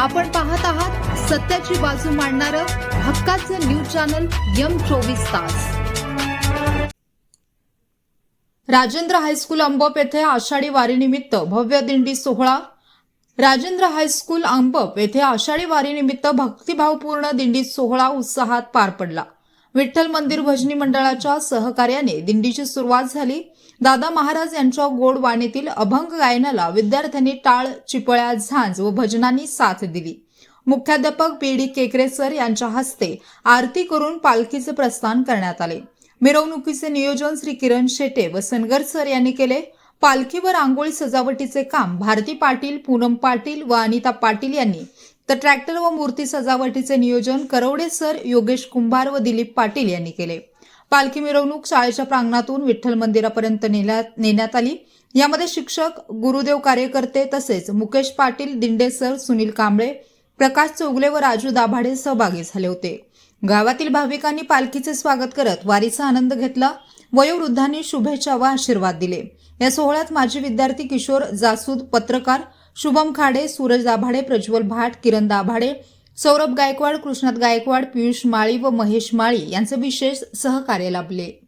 आपण पाहत आहात सत्याची बाजू मांडणारं हक्काचं न्यूज चॅनल यम चोवीस तास. राजेंद्र हायस्कूल अंबप येथे आषाढी वारीनिमित्त भव्य दिंडी सोहळा. राजेंद्र हायस्कूल अंबप येथे आषाढी वारीनिमित्त भक्तिभावपूर्ण दिंडी सोहळा उत्साहात पार पडला. विठ्ठल मंदिर भजनी मंडळाच्या सहकार्याने दिंडीची सुरुवात झाली. दादा महाराज यांच्या गोड वाणीतील अभंग गायनाला विद्यार्थ्यांनी टाळ चिपळ्या झांज व भजनांनी साथ दिली. मुख्याध्यापक पी डी केकरे सर यांच्या हस्ते आरती करून पालखीचे प्रस्थान करण्यात आले. मिरवणुकीचे नियोजन श्री किरण शेटे व सनगर सर यांनी केले. पालखीवर रांगोळी सजावटीचे काम भारती पाटील पूनम पाटील व अनिता पाटील यांनी. तर ट्रॅक्टर व मूर्ती सजावटीचे नियोजन करवडे सर योगेश कुंभार व दिलीप पाटील यांनी केले. पालखी मिरवणूक शाळेच्या प्रांगणातून विठ्ठल मंदिरापर्यंत नेण्यात नेण्यात आली. यामध्ये शिक्षक गुरुदेव कार्यकर्ते तसेच मुकेश पाटील दिंडे सर सुनील कांबळे प्रकाश चौगले व राजू दाभाडे सहभागी झाले होते. गावातील भाविकांनी पालखीचे स्वागत करत वारीचा आनंद घेतला. वयोवृद्धांनी शुभेच्छा व आशीर्वाद दिले. या सोहळ्यात माजी विद्यार्थी किशोर जासूद पत्रकार शुभम खाडे सूरज दाभाडे प्रज्वल भाट किरण दाभाडे सौरभ गायकवाड कृष्णात गायकवाड पियुष माळी व महेश माळी यांचे विशेष सहकार्य लाभले.